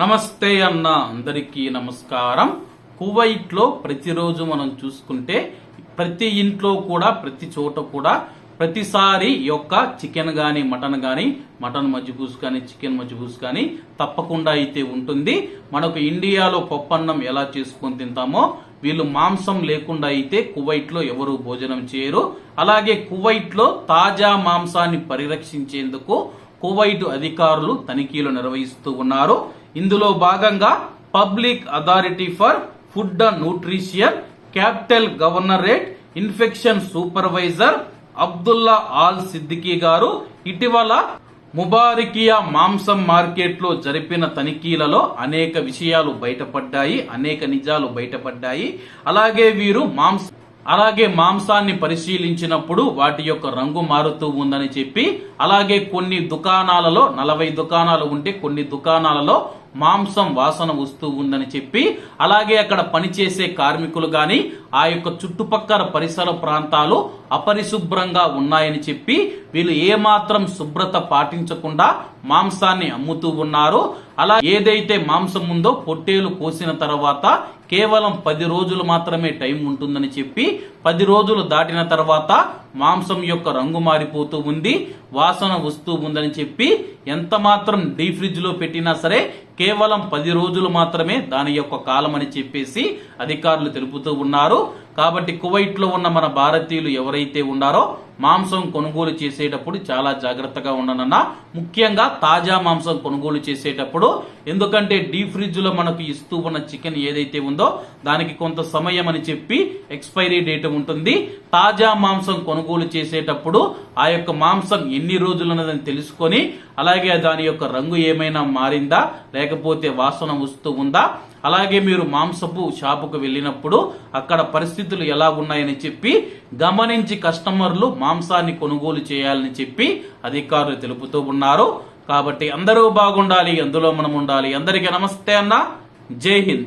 నమస్తే అన్న అందరికీ నమస్కారం. కువైట్లో ప్రతిరోజు మనం చూసుకుంటే ప్రతి ఇంట్లో కూడా ప్రతి చోట కూడా ప్రతిసారి యొక్క చికెన్ గాని మటన్ గాని మటన్ మజ్జిగూస్ కానీ చికెన్ మజ్జిగూస్ కానీ తప్పకుండా అయితే ఉంటుంది. మనకు ఇండియాలో పప్పన్నం ఎలా చేసుకొని తింటామో వీళ్ళు మాంసం లేకుండా అయితే కువైట్లో ఎవరు భోజనం చేయరు. అలాగే కువైట్లో తాజా మాంసాన్ని పరిరక్షించేందుకు కువైట్ అధికారులు తనిఖీలు నిర్వహిస్తూ ఉన్నారు. ఇందులో భాగంగా public authority for food and nutrition capital governorate infection supervisor Abdullah Al Siddiqui గారు ఇటీవల ముబారికియా మాంసం మార్కెట్లో జరిపిన తనిఖీలలో అనేక విషయాలు బయటపడ్డాయి అనేక నిజాలు బయటపడ్డాయి. అలాగే వీరు మాంస అలాగే మాంసాన్ని పరిశీలించినప్పుడు వాటి యొక్క రంగు మారుతూ ఉందని చెప్పి అలాగే కొన్ని దుకాణాలలో నలభై దుకాణాలు ఉంటే కొన్ని దుకాణాలలో మాంసం వాసన వస్తూ ఉందని చెప్పి అలాగే అక్కడ పనిచేసే కార్మికులు కానీ ఆ యొక్క చుట్టుపక్కల పరిసర ప్రాంతాలు అపరిశుభ్రంగా ఉన్నాయని చెప్పి వీళ్ళు ఏమాత్రం శుభ్రత పాటించకుండా మాంసాన్ని అమ్ముతూ ఉన్నారు. అలా ఏదైతే మాంసం ఉందో పొట్టేలు కోసిన తర్వాత కేవలం పది రోజులు మాత్రమే టైం ఉంటుందని చెప్పి పది రోజులు దాటిన తర్వాత మాంసం యొక్క రంగు మారిపోతూ ఉంది వాసన వస్తూ ఉందని చెప్పి ఎంత మాత్రం డీ ఫ్రిడ్జ్లో పెట్టినా సరే కేవలం పది రోజులు మాత్రమే దాని యొక్క కాలం అని చెప్పేసి అధికారులు తెలుపుతూ ఉన్నారు. కాబట్టి కువైట్లో ఉన్న మన భారతీయులు ఎవరైతే ఉన్నారో మాంసం కొనుగోలు చేసేటప్పుడు చాలా జాగ్రత్తగా ఉండనన్నా ముఖ్యంగా తాజా మాంసం కొనుగోలు చేసేటప్పుడు. ఎందుకంటే డీ ఫ్రిడ్జ్లో మనకు ఇస్తూ ఉన్న చికెన్ ఏదైతే ఉందో దానికి కొంత సమయం అని చెప్పి ఎక్స్పైరీ డేట్ ఉంటుంది. తాజా మాంసం కొనుగోలు చేసేటప్పుడు ఆ యొక్క మాంసం ఎన్ని రోజులు ఉన్నదని తెలుసుకొని అలాగే దాని యొక్క రంగు ఏమైనా మారిందా లేకపోతే వాసన వస్తూ ఉందా అలాగే మీరు మాంసపు షాపుకు వెళ్ళినప్పుడు అక్కడ పరిస్థితి పరిస్థితులు ఎలా ఉన్నాయని చెప్పి గమనించి కస్టమర్లు మాంసాన్ని కొనుగోలు చేయాలని చెప్పి అధికారులు తెలుపుతూ ఉన్నారు. కాబట్టి అందరూ బాగుండాలి అందులో మనం ఉండాలి. అందరికీ నమస్తే అన్న. జై హింద్.